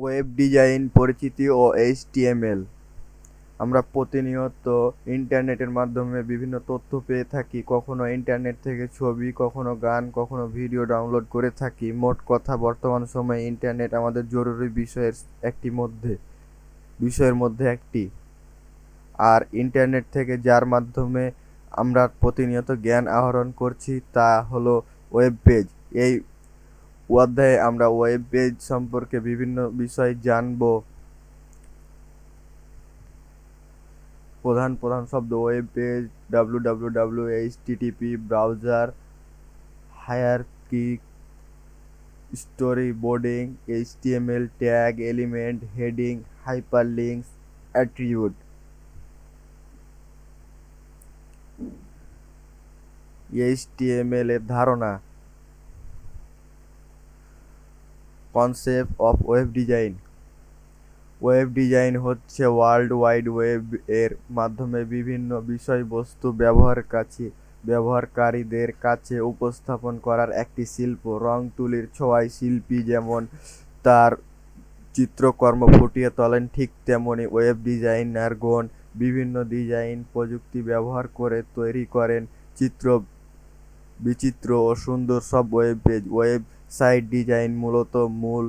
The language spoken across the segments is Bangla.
ওয়েব ডিজাইন পরিচিতি ও এইচটিএমএল আমরা প্রতিনিয়ত ইন্টারনেটের মাধ্যমে বিভিন্ন তথ্য পেয়ে থাকি, কখনো ইন্টারনেট থেকে ছবি, কখনো গান, কখনো ভিডিও ডাউনলোড করে থাকি। মোট কথা, বর্তমান সময়ে ইন্টারনেট আমাদের জরুরি বিষয়ের একটি মধ্যে, বিষয়ের মধ্যে একটি। আর ইন্টারনেট থেকে যার মাধ্যমে আমরা প্রতিনিয়ত জ্ঞান আহরণ করছি, তা হলো ওয়েব পেজ এই অধ্যায়ে আমরা ওয়েব পেজ সম্পর্কে বিভিন্ন বিষয় জানব। প্রধান প্রধান শব্দ web page W W W HTTP browser hierarchy storyboarding H HTML tag element heading hyper hyperlinks attribute HTML এর ধারণা। Concept of web design web design হচ্ছে ওয়ার্ল্ড ওয়াইড ওয়েব এর মাধ্যমে বিভিন্ন বিষয়বস্তু ব্যবহার কাছে, ব্যবহারকারীদের কাছে উপস্থাপন করার একটি শিল্প। রং তুলির ছোঁয়ায় শিল্পী যেমন তার চিত্রকর্ম ফুটিয়ে তোলেন, ঠিক তেমনি ওয়েব ডিজাইনারগণ বিভিন্ন ডিজাইন প্রযুক্তি ব্যবহার করে তৈরি করেন। চিত্র বিচিত্র ও সুন্দর সব web page website design মূলত মূল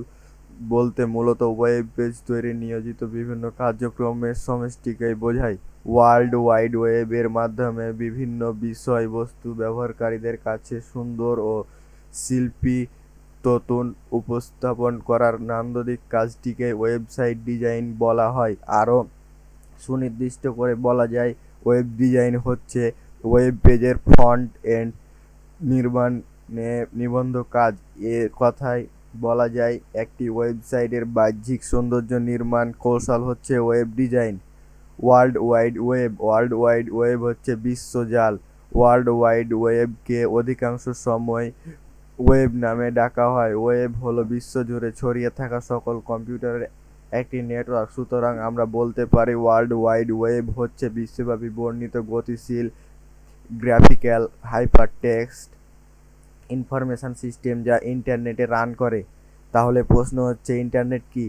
বলতে মূলত ওয়েব পেজ তৈরি নিয়োজিত বিভিন্ন কার্যক্রমের সমষ্টিকেই বোঝায়। ওয়ার্ল্ড ওয়াইড ওয়েবের মাধ্যমে বিভিন্ন বিষয়বস্তু ব্যবহারকারীদের কাছে সুন্দর ও শিল্পী ততুন উপস্থাপন করার নান্দনিক কাজটিকে ওয়েবসাইট ডিজাইন বলা হয়। আরও সুনির্দিষ্ট করে বলা যায় ওয়েব ডিজাইন হচ্ছে ওয়েব পেজের ফ্রন্ট এন্ড নির্মাণ নিবন্ধ কাজ। এ কথায় বলা যায়, একটি ওয়েবসাইটের বাহ্যিক সৌন্দর্য নির্মাণ কৌশল হচ্ছে web design. World wide web, world wide web হচ্ছে বিশ্বজাল ওয়ার্ল্ড ওয়াইড ওয়েবকে অধিকাংশ সময় ওয়েব নামে ডাকা হয়। ওয়েব হলো বিশ্বজুড়ে ছড়িয়ে থাকা সকল কম্পিউটারের একটি নেটওয়ার্ক। সুতরাং আমরা বলতে পারি, ওয়ার্ল্ড ওয়াইড ওয়েব হচ্ছে বিশ্বব্যাপী বর্ণিত গতিশীল, গ্রাফিক্যাল, হাইপারটেক্সট ইনফরমেশন সিস্টেম যা ইন্টারনেটে রান করে। তাহলে প্রশ্ন হচ্ছে, ইন্টারনেট কি?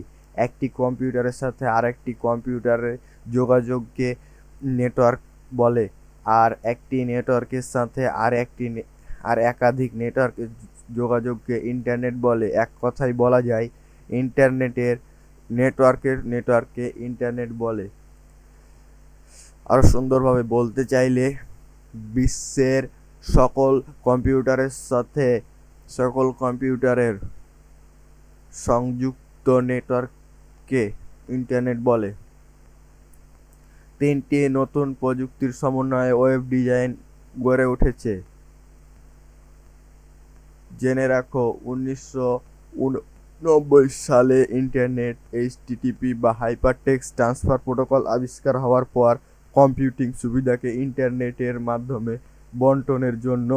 একটি কম্পিউটারের সাথে আরেকটি কম্পিউটারের যোগাযোগকে নেটওয়ার্ক বলে, আর একটি নেটওয়ার্কের সাথে আর একটি আর একাধিক নেটওয়ার্কের যোগাযোগকে ইন্টারনেট বলে। এক কথায় বলা যায়, ইন্টারনেটের নেটওয়ার্কের নেটওয়ার্ককে ইন্টারনেট বলে। আরও সুন্দরভাবে বলতে চাইলে, বিশ্বের সকল কম্পিউটারের সাথে সকল কম্পিউটারের সংযুক্ত নেটওয়ার্ককে ইন্টারনেট বলে। তিনটি নতুন প্রযুক্তির সমন্বয়ে ওয়েব ডিজাইন গড়ে উঠেছে। জেনে রাখো, উনিশশো নব্বই সালে ইন্টারনেট এইচটিটিপি বা হাইপারটেক্সট ট্রান্সফার প্রোটোকল আবিষ্কার হওয়ার পর কম্পিউটিং সুবিধাকে ইন্টারনেটের মাধ্যমে বন্টনের জন্য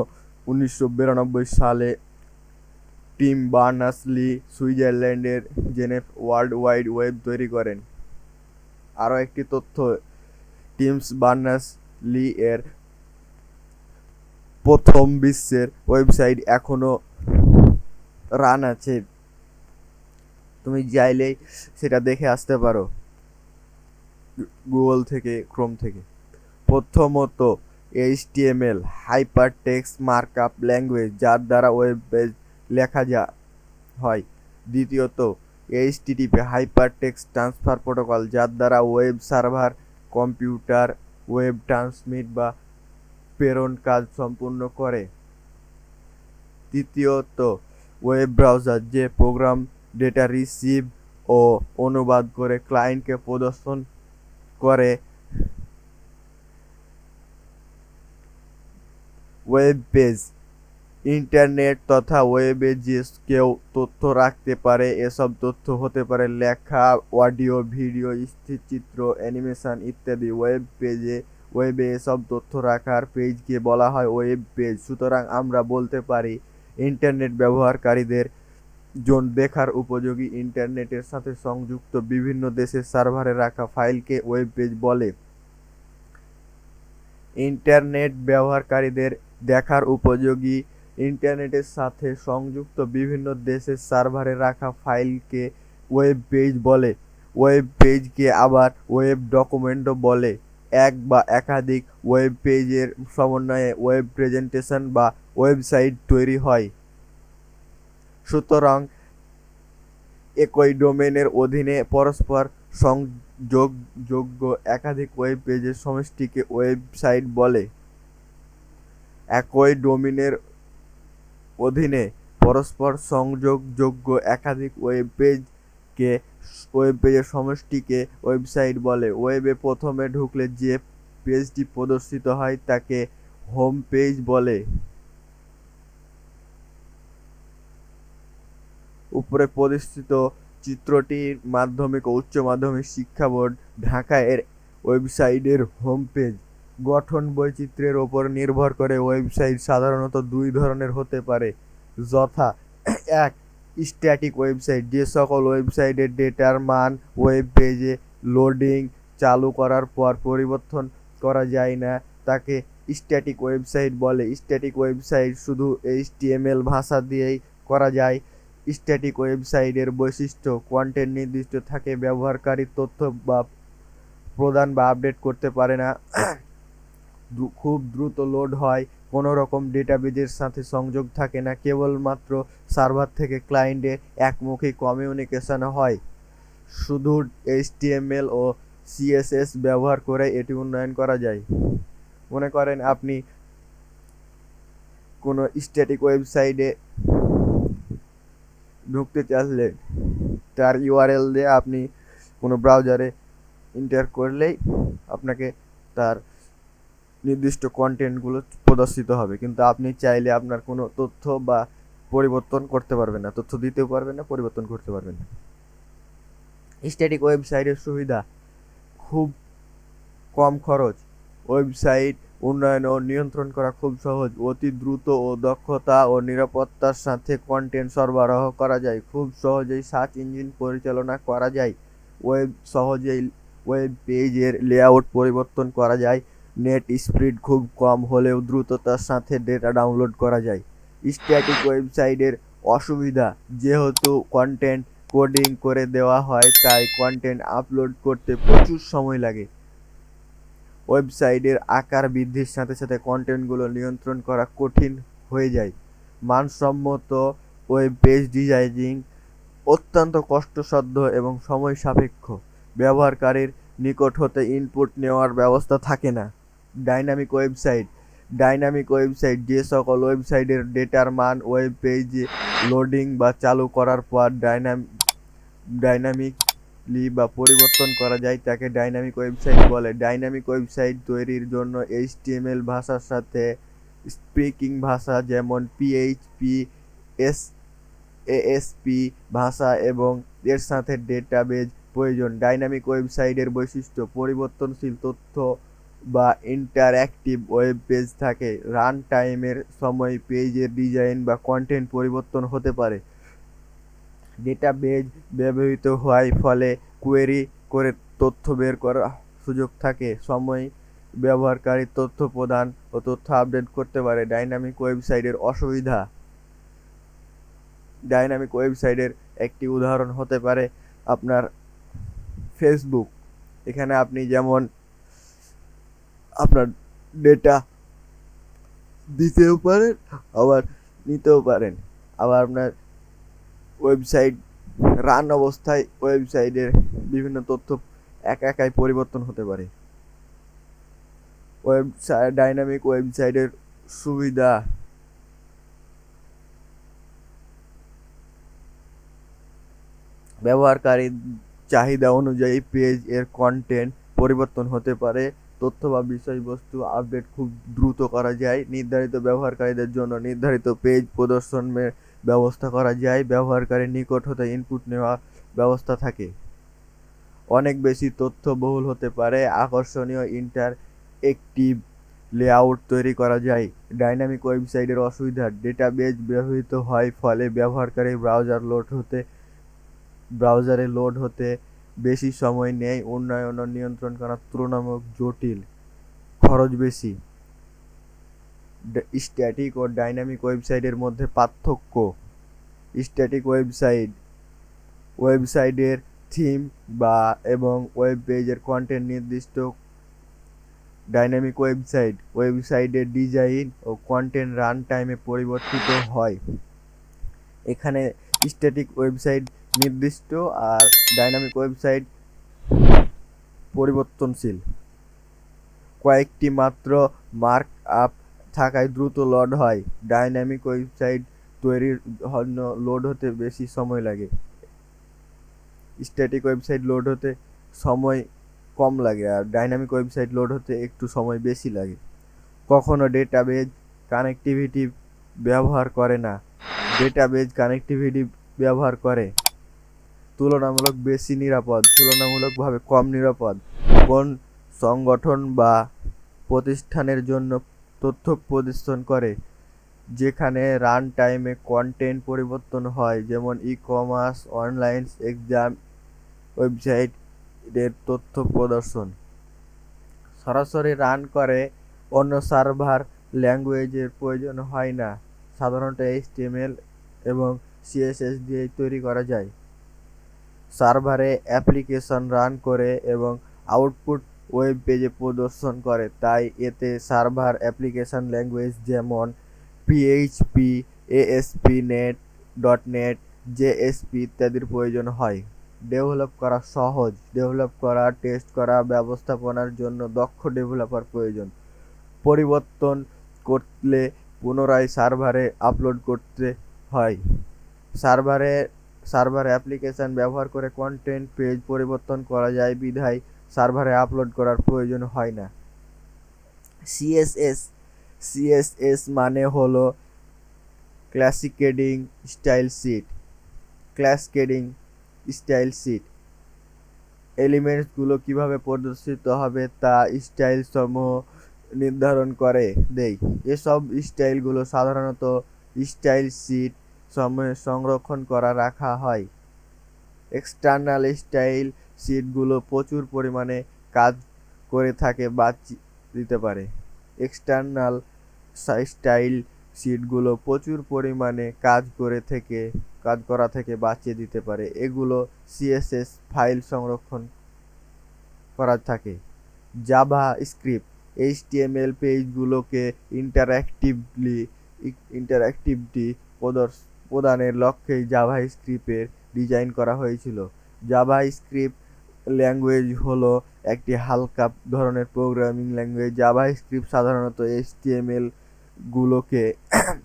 উনিশশো বিরানব্বই সালে টিম বার্নার্স লি সুইজারল্যান্ডের জেনেভ ওয়ার্ল্ড ওয়াইড ওয়েব তৈরি করেন। আরও একটি তথ্য, টিমস বার্নার্স লি এর প্রথম বিশ্বের ওয়েবসাইট এখনও রান আছে। তুমি চাইলেই সেটা দেখে আসতে পারো, গুগল থেকে, ক্রোম থেকে। প্রথমত HTML hyper text markup language যার দ্বারা ওয়েব পেজ লেখা যা, হয়। দ্বিতীয়ত HTTP hyper text transfer protocol যার দ্বারা web server computer web transmit বা প্রেরণ কাজ সম্পূর্ণ করে। তৃতীয়ত ওয়েব ব্রাউজার যে প্রোগ্রাম ডেটা রিসিভ ও অনুবাদ করে ক্লায়েন্টকে প্রদর্শন করে ওয়েব পেজ ইন্টারনেট তথা ওয়েবে যে কেউ তথ্য রাখতে পারে, এসব তথ্য হতে পারে লেখা অডিও ভিডিও স্থিরচিত্র অ্যানিমেশন ইত্যাদি। ওয়েব পেজে ওয়েবে এসব তথ্য রাখার পেজকে বলা হয় ওয়েব পেজ সুতরাং আমরা বলতে পারি ইন্টারনেট ব্যবহারকারীদের জন দেখার উপযোগী ইন্টারনেটের সাথে সংযুক্ত বিভিন্ন দেশের সার্ভারে রাখা ফাইলকে ওয়েব পেজ বলে। ইন্টারনেট ব্যবহারকারীদের দেখার উপযোগী ইন্টারনেটের সাথে সংযুক্ত বিভিন্ন দেশের সার্ভারে রাখা ফাইলকে ওয়েব পেজ বলে। ওয়েব পেজকে আবার ওয়েব ডকুমেন্টও বলে। এক বা একাধিক ওয়েব পেজের সমন্বয়ে ওয়েব প্রেজেন্টেশন বা ওয়েবসাইট তৈরি হয়। সুতরাং একই ডোমেনের অধীনে পরস্পর সংযোগযোগ্য একাধিক ওয়েব পেজের সমষ্টিকে ওয়েবসাইট বলে। একই ডোমেনের অধীনে পরস্পর সংযোগযোগ্য একাধিক ওয়েব পেজকে ওয়েব পেজের সমষ্টিকে ওয়েবসাইট বলে। ওয়েবে প্রথমে ঢুকলে যে পেজটি প্রদর্শিত হয়, তাকে হোম পেজ বলে। উপরে প্রদর্শিত চিত্রটি মাধ্যমিক ও উচ্চ মাধ্যমিক শিক্ষা বোর্ড ঢাকা এর ওয়েবসাইটের হোম পেজ। গঠন বৈচিত্র্যের ওপর নির্ভর করে ওয়েবসাইট সাধারণত দুই ধরনের হতে পারে। যথা এক, স্ট্যাটিক ওয়েবসাইট, যে সকল ওয়েবসাইটের ডেটার মান, ওয়েব পেজে লোডিং চালু করার পর পরিবর্তন করা যায় না। তাকে স্ট্যাটিক ওয়েবসাইট বলে। স্ট্যাটিক ওয়েবসাইট শুধু এইচটিএমএল ভাষা দিয়েই করা যায়। স্ট্যাটিক ওয়েবসাইটের বৈশিষ্ট্য কন্টেন্ট নির্দিষ্ট থাকে, ব্যবহারকারী তথ্য বা প্রদান বা আপডেট করতে পারে না। খুব দ্রুত লোড হয় কোনো রকম ডেটাবেজের সাথে সংযোগ থাকে না, কেবলমাত্র সার্ভার থেকে ক্লায়েন্টে একমুখী কমিউনিকেশন হয়। শুধু এইচটিএমএল ও সিএসএস ব্যবহার করে এটি উন্নয়ন করা যায়। মনে করেন আপনি কোনো স্ট্যাটিক ওয়েবসাইটে ঢুকতে চাইলে তার ইউআরএল দিয়ে আপনি কোনো ব্রাউজারে এন্টার করলেই আপনাকে তার নির্দিষ্ট কন্টেন্টগুলো প্রদর্শিত হবে। কিন্তু আপনি চাইলে আপনার কোনো তথ্য বা পরিবর্তন করতে পারবেন না। তথ্য দিতেও পারবেন না, পরিবর্তন করতে পারবেন না। স্ট্যাটিক ওয়েবসাইটের সুবিধা খুব কম খরচ। ওয়েবসাইট উন্নয়ন ও নিয়ন্ত্রণ করা খুব সহজ। অতি দ্রুত ও দক্ষতা ও নিরাপত্তার সাথে কন্টেন্ট সরবরাহ করা যায়। খুব সহজেই সার্চ ইঞ্জিন পরিচালনা করা যায়। ওয়েব সহজেই ওয়েব পেজের লেআউট পরিবর্তন করা যায়। নেট স্পিড খুব কম হলেও দ্রুততার সাথে ডেটা ডাউনলোড করা যায়। স্ট্যাটিক ওয়েবসাইটের অসুবিধা, যেহেতু কন্টেন্ট কোডিং করে দেওয়া হয়, তাই কন্টেন্ট আপলোড করতে প্রচুর সময় লাগে। ওয়েবসাইটের আকার বৃদ্ধির সাথে সাথে কন্টেন্টগুলো নিয়ন্ত্রণ করা কঠিন হয়ে যায়। মানসম্মত ওয়েব পেজ ডিজাইনিং অত্যন্ত কষ্টসাধ্য এবং সময় সাপেক্ষ। ব্যবহারকারীর নিকট হতে ইনপুট নেওয়ার ব্যবস্থা থাকে না। Dynamic website. ডাইনামিক ওয়েবসাইট যে সকল ওয়েবসাইটের ডেটার মান ওয়েব পেজে লোডিং বা চালু করার পর ডাইনাম ডাইনামিকলি বা পরিবর্তন করা যায়, তাকে ডাইনামিক ওয়েবসাইট বলে। ডাইনামিক ওয়েবসাইট তৈরির জন্য এইচটিএমএল ভাষার সাথে স্পিকিং ভাষা যেমন পিএইচপি, এস, এএসপি ভাষা এবং এর সাথে ডেটাবেজ প্রয়োজন। ডাইনামিক ওয়েবসাইটের বৈশিষ্ট্য, পরিবর্তনশীল তথ্য বা ইন্টারঅ্যাক্টিভ ওয়েব পেজ থাকে। রান টাইমের সময় পেজের ডিজাইন বা কন্টেন্ট পরিবর্তন হতে পারে। ডেটাবেজ ব্যবহৃত হওয়ার ফলে কোয়েরি করে তথ্য বের করার সুযোগ থাকে। সময় ব্যবহারকারী তথ্য প্রদান ও তথ্য আপডেট করতে পারে। ডাইনামিক ওয়েবসাইটের অসুবিধা। ডাইনামিক ওয়েবসাইটের একটি উদাহরণ হতে পারে আপনার ফেসবুক এখানে আপনি যেমন আপনার ডেটা দিতেও পারেন, আবার নিতেও পারেন। আবার আপনার ওয়েবসাইট রান অবস্থায় ওয়েবসাইটের বিভিন্ন তথ্য একা একাই পরিবর্তন হতে পারে। ওয়েবসাইট ডাইনামিক ওয়েবসাইটের সুবিধা। ব্যবহারকারীর চাহিদা অনুযায়ী পেজ এর কন্টেন্ট পরিবর্তন হতে পারে। তথ্য বা বিষয়বস্তু আপডেট খুব দ্রুত করা যায়। নির্ধারিত ব্যবহারকারীদের জন্য নির্ধারিত পেজ প্রদর্শনের ব্যবস্থা করা যায়। ব্যবহারকারীর নিকট হতে ইনপুট নেওয়া ব্যবস্থা থাকে। অনেক বেশি তথ্য বহুল হতে পারে। আকর্ষণীয় ইন্টারঅ্যাক্টিভ লেআউট তৈরি করা যায়। ডাইনামিক ওয়েবসাইটের অসুবিধা। ডেটাবেজ ব্যবহৃত হয় ফলে ব্যবহারকারী ব্রাউজার লোড হতে ব্রাউজারে লোড হতে বেশি সময় নেয়। উন্নয়ন ও নিয়ন্ত্রণ করা তুলনামূলক জটিল। খরচ বেশি। স্ট্যাটিক ও ডাইনামিক ওয়েবসাইটের মধ্যে পার্থক্য। স্ট্যাটিক ওয়েবসাইট ওয়েবসাইটের থিম বা, এবং ওয়েব পেজের কন্টেন্ট নির্দিষ্ট। ডাইনামিক ওয়েবসাইট ওয়েবসাইটের ডিজাইন ও কন্টেন্ট রান টাইমে পরিবর্তিত হয়। এখানে স্ট্যাটিক ওয়েবসাইট নির্দিষ্ট আর ডাইনামিক ওয়েবসাইট পরিবর্তনশীল। কয়েকটি মাত্র মার্ক আপ থাকায় দ্রুত লোড হয়। ডাইনামিক ওয়েবসাইট তৈরির জন্য লোড হতে বেশি সময় লাগে। স্ট্যাটিক ওয়েবসাইট লোড হতে সময় কম লাগে আর ডাইনামিক ওয়েবসাইট লোড হতে একটু সময় বেশি লাগে। কখনো ডেটাবেজ কানেক্টিভিটি ব্যবহার করে না। ডেটাবেজ কানেক্টিভিটি ব্যবহার করে। তুলনামূলক বেশি নিরাপদ, তুলনামূলকভাবে কম নিরাপদ। কোন সংগঠন বা প্রতিষ্ঠানের জন্য তথ্য প্রদর্শন করে, যেখানে রান টাইমে কন্টেন্ট পরিবর্তন হয়, যেমন e commerce online exam website এর তথ্য প্রদর্শন। সরাসরি রান করে অন্য সার্ভার ল্যাঙ্গুয়েজের প্রয়োজন হয় না, সাধারণত এইচটিএমএল এবং সিএসএস দিয়ে তৈরি করা যায়। সার্ভারে অ্যাপ্লিকেশন রান করে এবং আউটপুট ওয়েব পেজে প্রদর্শন করে। তাই এতে সার্ভার অ্যাপ্লিকেশন ল্যাঙ্গুয়েজ যেমন PHP ASP net dot net JSP ইত্যাদির প্রয়োজন হয়। ডেভেলপ করা সহজ। ডেভেলপ করা টেস্ট করা, ব্যবস্থাপনার জন্য দক্ষ ডেভেলপার প্রয়োজন। পরিবর্তন করলে পুনরায় সার্ভারে আপলোড করতে হয়। সার্ভারে সার্ভার অ্যাপ্লিকেশন ব্যবহার করে কন্টেন্ট পেজ পরিবর্তন করা যায়। বিধায় সার্ভারে আপলোড করার প্রয়োজন হয় না। সিএসএস সিএসএস মানে হলো cascading style sheet cascading style sheet এলিমেন্টসগুলো কীভাবে প্রদর্শিত হবে তা স্টাইল সমূহ নির্ধারণ করে দেয় এসব স্টাইলগুলো সাধারণত স্টাইল সিট সময়ে সংরক্ষণ করা রাখা হয়। এক্সটার্নাল স্টাইল শিটগুলো প্রচুর পরিমাণে কাজ করে থাকে বা দিতে পারে। এক্সটার্নাল স্টাইল শিটগুলো প্রচুর পরিমাণে কাজ করে থেকে, কাজ করা থেকে বাঁচিয়ে দিতে পারে। এগুলো সিএসএস ফাইল সংরক্ষণ করা থাকে। জাভা স্ক্রিপ্ট এইচ এইচটিএমএল পেজগুলোকে ইন্টারঅ্যাক্টিভলি ইন্টারঅ্যাক্টিভিটি প্রদানের লক্ষ্যেই জাভা স্ক্রিপ্টের ডিজাইন করা হয়েছিল। জাভা স্ক্রিপ্ট ল্যাঙ্গুয়েজ হলো একটি হালকা ধরনের প্রোগ্রামিং ল্যাঙ্গুয়েজ জাভা স্ক্রিপ্ট সাধারণত এইচটিএমএল গুলোকে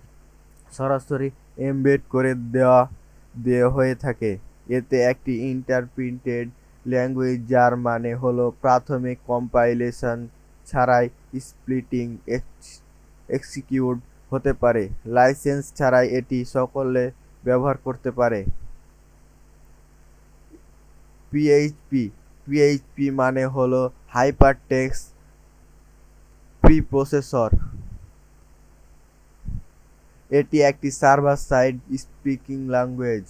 সরাসরি এমবেড করে দেওয়া দেওয়া হয়ে থাকে। এতে একটি ইন্টারপ্রিন্টেড ল্যাঙ্গুয়েজ যার মানে হলো প্রাথমিক কম্পাইলেশন ছাড়াই স্প্লিটিং এক্সিকিউট হতে পারে। লাইসেন্স ছাড়াই এটি সকলে ব্যবহার করতে পারে। পিএইচপি পিএইচপি মানে হলো হাইপারটেক্সট প্রিপ্রসেসর এটি একটি server side speaking language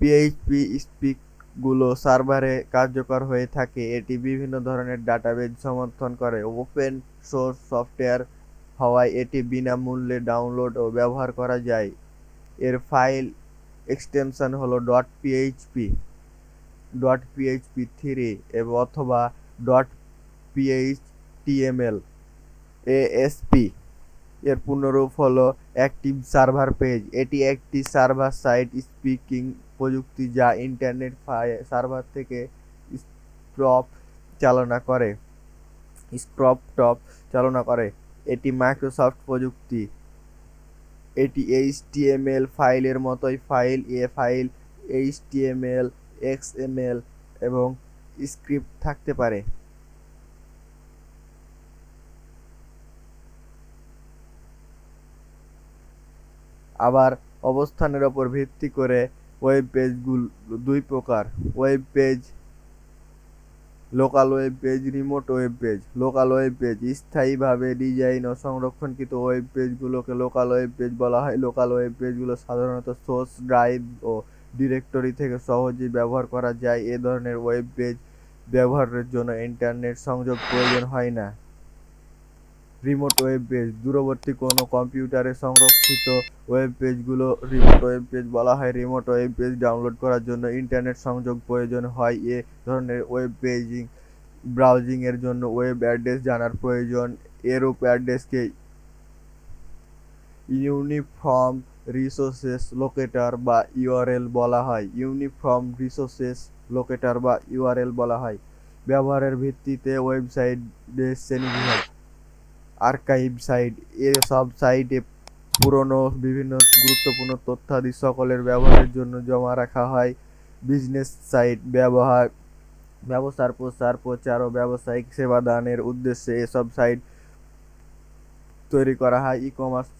PHP স্পিকগুলো সার্ভারে কার্যকর হয়ে থাকে। এটি বিভিন্ন ধরনের ডাটাবেজ সমর্থন করে। ওপেন সোর্স সফটওয়্যার হওয়ায় এটি বিনামূল্যে ডাউনলোড ও ব্যবহার করা যায়। এর ফাইল এক্সটেনশন হলো dot PHP dot PHP three অথবা ডট পিএইচটিএমএল এএসপি এর পূর্ণরূপ হলো অ্যাক্টিভ সার্ভার পেজ এটি একটি সার্ভার সাইড স্পিকিং প্রযুক্তি যা ইন্টারনেট সার্ভার থেকে স্ক্রপ চালনা করে স্ক্রপ টপ চালনা করে। এটি মাইক্রোসফট প্রযুক্তি। এটি এইচটিএমএল ফাইলের মতোই, ফাইল এ ফাইল এইচটিএমএল এক্সএমএল এবং স্ক্রিপ্ট থাকতে পারে। আবার অবস্থানের ওপর ভিত্তি করে ওয়েব পেজগুলো দুই প্রকার। Web page local web page remote web page. Local web page, স্থায়ীভাবে ডিজাইন ও সংরক্ষণকৃত ওয়েব পেজগুলোকে লোকাল ওয়েব পেজ বলা হয়। লোকাল ওয়েব পেজগুলো সাধারণত সোর্স, ড্রাইভ ও ডিরেক্টরি থেকে সহজেই ব্যবহার করা যায়। এ ধরনের ওয়েব পেজ ব্যবহারের জন্য ইন্টারনেট সংযোগ প্রয়োজন হয় না। রিমোট ওয়েব পেজ দূরবর্তী কোনো কম্পিউটারে সংরক্ষিত ওয়েব পেজগুলো রিমোট ওয়েব পেজ বলা হয়। রিমোট ওয়েব পেজ ডাউনলোড করার জন্য ইন্টারনেট সংযোগ প্রয়োজন হয়। এ ধরনের ওয়েব পেজিং ব্রাউজিংয়ের জন্য ওয়েব অ্যাড্রেস জানার প্রয়োজন। এরূপ অ্যাড্রেসকে ইউনিফর্ম রিসোর্সেস লোকেটর বা ইউআরএল বলা হয়। ইউনিফর্ম রিসোর্সেস লোকেটর বা ইউআরএল বলা হয়। ব্যবহারের ভিত্তিতে ওয়েবসাইটের শ্রেণীবিভাগ আর্কাইভ সাইট এসব সাইটে পুরনো বিভিন্ন গুরুত্বপূর্ণ তথ্যাদি সকলের ব্যবহারের জন্য জমা রাখা হয়। বিজনেস সাইট ব্যবহার, ব্যবসার প্রসার প্রচার ও ব্যবসায়িক সেবা দানের উদ্দেশ্যে এসব সাইট তৈরি করা হয়। ই কমার্স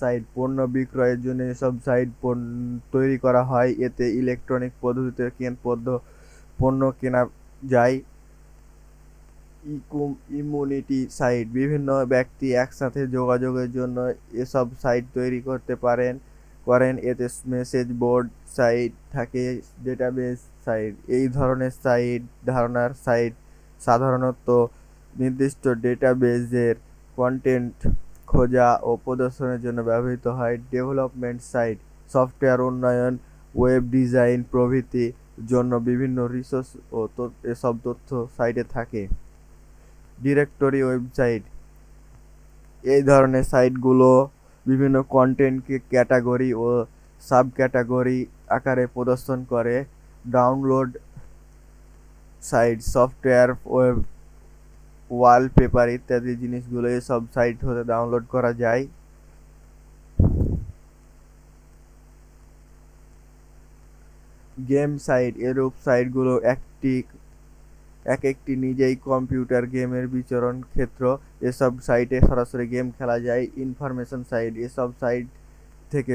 সাইট পণ্য বিক্রয়ের জন্য এসব সাইট তৈরি করা হয়। এতে ইলেকট্রনিক পদ্ধতিতে কেন পণ্য কেনা যায়। ইমিউনিটি সাইট বিভিন্ন ব্যক্তি একসাথে যোগাযোগের জন্য এসব সাইট তৈরি করতে পারেন, করেন। এতে মেসেজ বোর্ড সাইট থাকে ডেটাবেস সাইট এই ধরনের সাইট ধারণার সাইট সাধারণত নির্দিষ্ট ডেটাবেজের কন্টেন্ট খোঁজা ও প্রদর্শনের জন্য ব্যবহৃত হয়। ডেভেলপমেন্ট সাইট সফটওয়্যার উন্নয়ন ওয়েব ডিজাইন প্রভৃতির জন্য বিভিন্ন রিসোর্স ও এসব তথ্য সাইটে থাকে। ডিরেক্টরি ওয়েবসাইট এই ধরনের সাইটগুলো বিভিন্ন কন্টেন্টকে ক্যাটাগরি ও সাব ক্যাটাগরি আকারে প্রদর্শন করে। Download site software web wallpaper ইত্যাদি জিনিসগুলো সব সাইট হতে ডাউনলোড করা যায়। গেম সাইট এরূপ সাইটগুলো একটি এক একটি নিজেই কম্পিউটার গেমের বিচরণ ক্ষেত্র। এসব সাইটে সরাসরি গেম খেলা যায়, ইনফরমেশন সাইট, এসব সাইট থেকে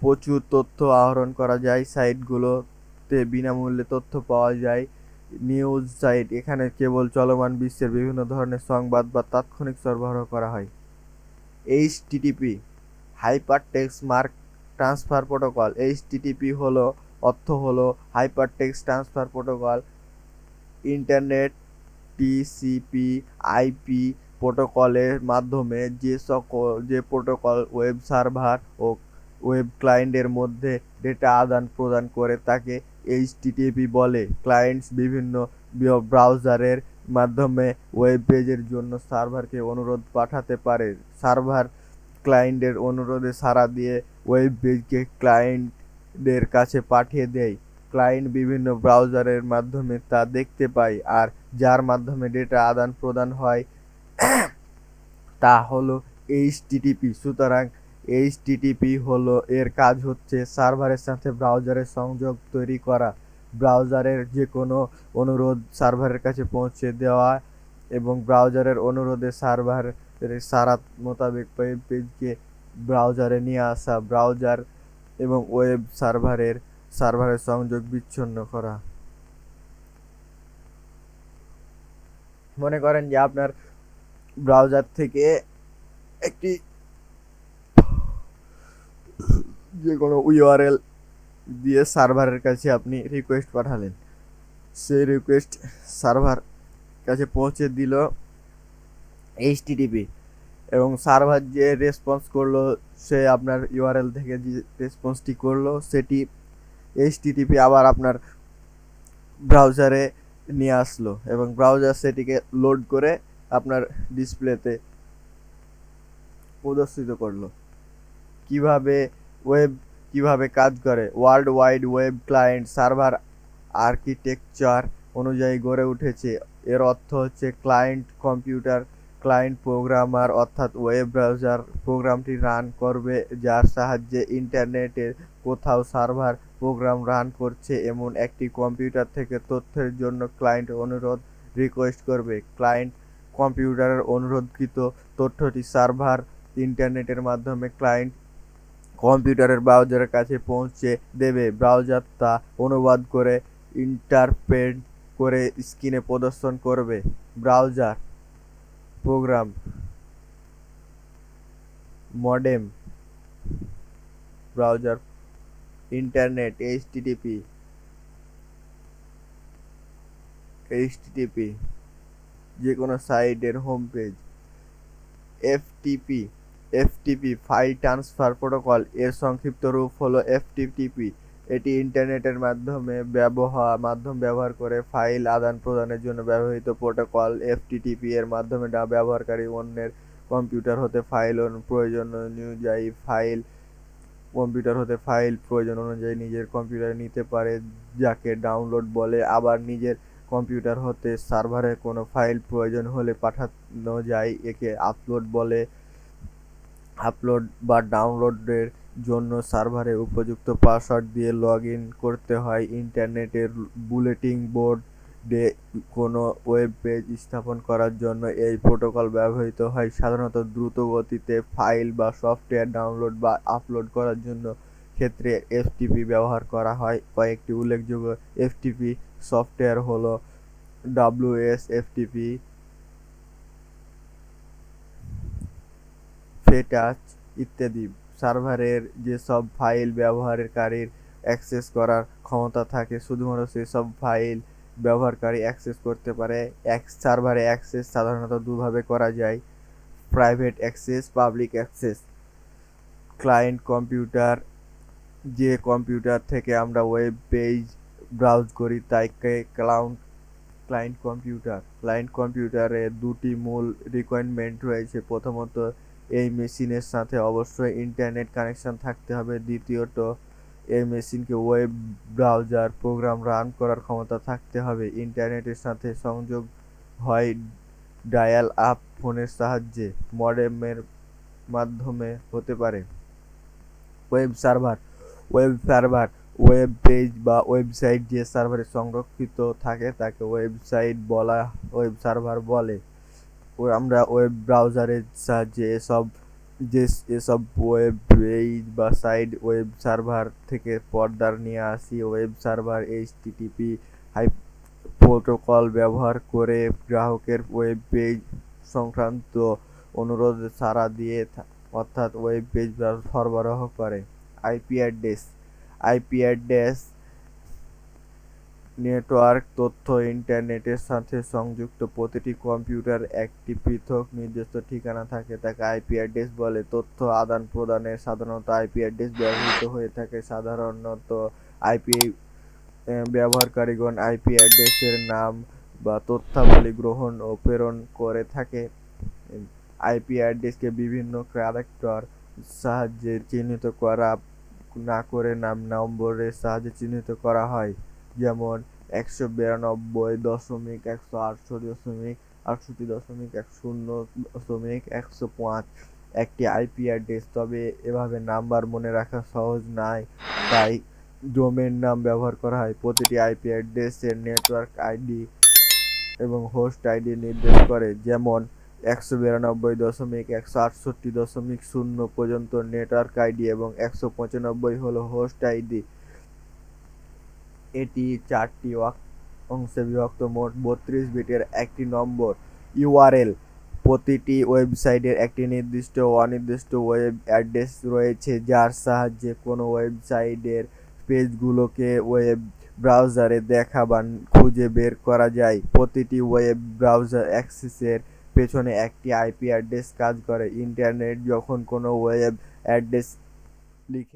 প্রচুর তথ্য আহরণ করা যায়, সাইটগুলোতে বিনামূল্যে তথ্য পাওয়া যায়, নিউজ সাইট, এখানে কেবল চলমান বিশ্বের বিভিন্ন ধরনের সংবাদ বা তাৎক্ষণিক সরবরাহ করা হয়। HTTP hyper text mark transfer protocol. HTTP হলো, অর্থ হলো hyper text transfer protocol internet, TCP, IP প্রোটোকলের মাধ্যমে যে সকল, যে প্রোটোকল, ওয়েব সার্ভার ও ওয়েব ক্লায়েন্টের মধ্যে ডেটা আদান প্রদান করে তাকে এইচটিটিপি বলে। ক্লায়েন্টস বিভিন্ন ব্রাউজারের মাধ্যমে ওয়েব পেজের জন্য সার্ভারকে অনুরোধ পাঠাতে পারে। সার্ভার ক্লায়েন্টের অনুরোধে সাড়া দিয়ে ওয়েব পেজকে ক্লায়েন্টদের কাছে পাঠিয়ে দেয়। ক্লায়েন্ট বিভিন্ন ব্রাউজারের মাধ্যমে তা দেখতে পায় আর যার মাধ্যমে ডেটা আদান প্রদান হয়, তা হলো এইচটিটিপি সুতরাং এইচটিটিপি হলো এর কাজ হচ্ছে সার্ভারের সাথে ব্রাউজারের সংযোগ তৈরি করা। ব্রাউজারের যে কোনো অনুরোধ সার্ভারের কাছে পৌঁছে দেওয়া এবং ব্রাউজারের অনুরোধে সার্ভারের সারা মোতাবেক ওয়েব পেজকে ব্রাউজারে নিয়ে আসা। ব্রাউজার এবং ওয়েব সার্ভারের সার্ভারের সংযোগ বিচ্ছিন্ন করা। মনে করেন যে আপনার ব্রাউজার থেকে একটি যে কোনো ইউআরএল দিয়ে সার্ভারের কাছে আপনি রিকোয়েস্ট পাঠালেন। সেই রিকোয়েস্ট সার্ভার কাছে পৌঁছে দিল এইচটিটিপি এবং সার্ভার যে রেসপন্স করল, সে আপনার ইউআরএল থেকে যে রেসপন্সটি করল, সেটি এইচটিটিপি আবার আপনার ব্রাউজারে নিয়ে আসলো এবং ব্রাউজার সেটিকে লোড করে আপনার ডিসপ্লেতে প্রদর্শিত করল। কীভাবে ওয়েব কীভাবে কাজ করে? World wide web client server architecture অনুযায়ী গড়ে উঠেছে। এর অর্থ হচ্ছে ক্লায়েন্ট কম্পিউটার ক্লায়েন্ট প্রোগ্রামার অর্থাৎ ওয়েব ব্রাউজার প্রোগ্রামটি রান করবে, যার সাহায্যে ইন্টারনেটের কোথাও সার্ভার প্রোগ্রাম রান করছে এমন একটি কম্পিউটার থেকে তথ্যের জন্য ক্লায়েন্ট অনুরোধ রিকোয়েস্ট করবে। ক্লায়েন্ট কম্পিউটারের অনুরোধকৃত তথ্যটি সার্ভার ইন্টারনেটের মাধ্যমে ক্লায়েন্ট কম্পিউটারের ব্রাউজারের কাছে পৌঁছে দেবে। ব্রাউজার তা অনুবাদ করে, ইন্টারপ্রেট করে, স্ক্রিনে প্রদর্শন করবে। Browser program, modem, browser, internet, HTTP HTTP যে কোনো সাইটের home page FTP FTP, file transfer protocol, এর সংক্ষিপ্ত রূপ হলো এফটিটিপি। এটি ইন্টারনেটের মাধ্যমে ব্যবহার, মাধ্যম ব্যবহার করে ফাইল আদান প্রদানের জন্য ব্যবহৃত প্রোটোকল, এফটিটিপি এর মাধ্যমে ব্যবহারকারী অন্যের কম্পিউটার হতে ফাইল প্রয়োজন অনুযায়ী ফাইল, কম্পিউটার হতে ফাইল প্রয়োজন অনুযায়ী নিজের কম্পিউটারে নিতে পারে, যাকে ডাউনলোড বলে। আবার নিজের কম্পিউটার হতে সার্ভারে কোনো ফাইল প্রয়োজন হলে পাঠানো যায়, একে আপলোড বলে। আপলোড বা ডাউনলোডের জন্য সার্ভারে উপযুক্ত পাসওয়ার্ড দিয়ে লগ ইন করতে হয়। ইন্টারনেটের বুলেটিন বোর্ডে কোনো ওয়েব পেজ স্থাপন করার জন্য এই প্রোটোকল ব্যবহৃত হয়। সাধারণত দ্রুত গতিতে ফাইল বা সফটওয়্যার ডাউনলোড বা আপলোড করার জন্য ক্ষেত্রে এফটিপি ব্যবহার করা হয়। কয়েকটি উল্লেখযোগ্য এফটিপি সফটওয়্যার হলো ডাব্লিউএস এফটিপি ফেটাচ ইত্যাদি। সার্ভারের যেসব ফাইল ব্যবহারকারীর অ্যাক্সেস করার ক্ষমতা থাকে, শুধুমাত্র সেসব ফাইল ব্যবহারকারী অ্যাক্সেস করতে পারে। এক, সার্ভারে অ্যাক্সেস সাধারণত দুভাবে করা যায়। Private access, public access. Client computer, যে কম্পিউটার থেকে আমরা ওয়েব পেজ ব্রাউজ করি, তাকে ক্লাউড ক্লায়েন্ট কম্পিউটার। ক্লায়েন্ট কম্পিউটারে দুটি মূল রিকোয়ারমেন্ট রয়েছে। প্রথমত এই মেশিনের সাথে অবশ্যই ইন্টারনেট কানেকশন থাকতে হবে। দ্বিতীয়ত, এই মেশিনকে ওয়েব ব্রাউজার প্রোগ্রাম রান করার ক্ষমতা থাকতে হবে। ইন্টারনেটের সাথে সংযোগ হয় ডায়াল আপ ফোনের সাহায্যে মডেমের মাধ্যমে হতে পারে। Web server web server web page বা ওয়েবসাইট যে সার্ভারে সংরক্ষিত থাকে, তাকে ওয়েবসাইট বলা ওয়েব সার্ভার বলে। আমরা ওয়েব ব্রাউজারের সাহায্যে এসব যে এসব ওয়েব পেজ বা সাইট ওয়েব সার্ভার থেকে পর্দার নিয়ে আসি। ওয়েব সার্ভার এইচটিটিপি হাই প্রোটোকল ব্যবহার করে গ্রাহকের ওয়েব পেজ সংক্রান্ত অনুরোধ সাড়া দিয়ে অর্থাৎ ওয়েব পেজ সরবরাহ করে। IP address IP address network, তথ্য, ইন্টারনেটের সাথে সংযুক্ত প্রতিটি কম্পিউটার একটি পৃথক নির্দিষ্ট ঠিকানা থাকে। তাকে আইপি অ্যাড্রেস বলে। তথ্য আদান প্রদানে সাধারণত আইপি অ্যাড্রেস ব্যবহৃত হয়ে থাকে। সাধারণত আইপি ব্যবহারকারীগণ আইপি অ্যাড্রেসের নাম বা তথ্যাবলী গ্রহণ ও প্রেরণ করে থাকে। আইপি অ্যাড্রেসকে বিভিন্ন ক্যারেক্টর সাহায্যে চিহ্নিত করা, না করে নাম, নম্বরের সাহায্যে চিহ্নিত করা হয়। যেমন একশো বিরানব্বই দশমিক একশো আটষট্টি দশমিক আটষট্টি দশমিক এক শূন্য দশমিক একশো পাঁচ। একটি আইপি অ্যাড্রেস তবে এভাবে নাম্বার মনে রাখা সহজ নয় তাই ডোমেন নাম ব্যবহার করা হয়। প্রতিটি আইপি অ্যাড্রেসের নেটওয়ার্ক আইডি এবং হোস্ট আইডি নির্দেশ করে। যেমন একশো বিরানব্বই দশমিক একশো আটষট্টি দশমিক শূন্য পর্যন্ত নেটওয়ার্ক আইডি এবং একশো পঁচানব্বই হলো হোস্ট আইডি এটি চারটি অংশে বিভক্ত মোট বত্রিশ বিটের একটি নম্বর ইউআরএল। প্রতিটি ওয়েবসাইটের একটি নির্দিষ্ট অনির্দিষ্ট ওয়েব অ্যাড্রেস রয়েছে, যার সাহায্যে কোনো ওয়েবসাইটের পেজগুলোকে ওয়েব ব্রাউজারে দেখা বা খুঁজে বের করা যায়। প্রতিটি ওয়েব ব্রাউজার অ্যাক্সেসের পেছনে একটি আইপি অ্যাড্রেস কাজ করে। ইন্টারনেট যখন কোনো ওয়েব অ্যাড্রেস লিখে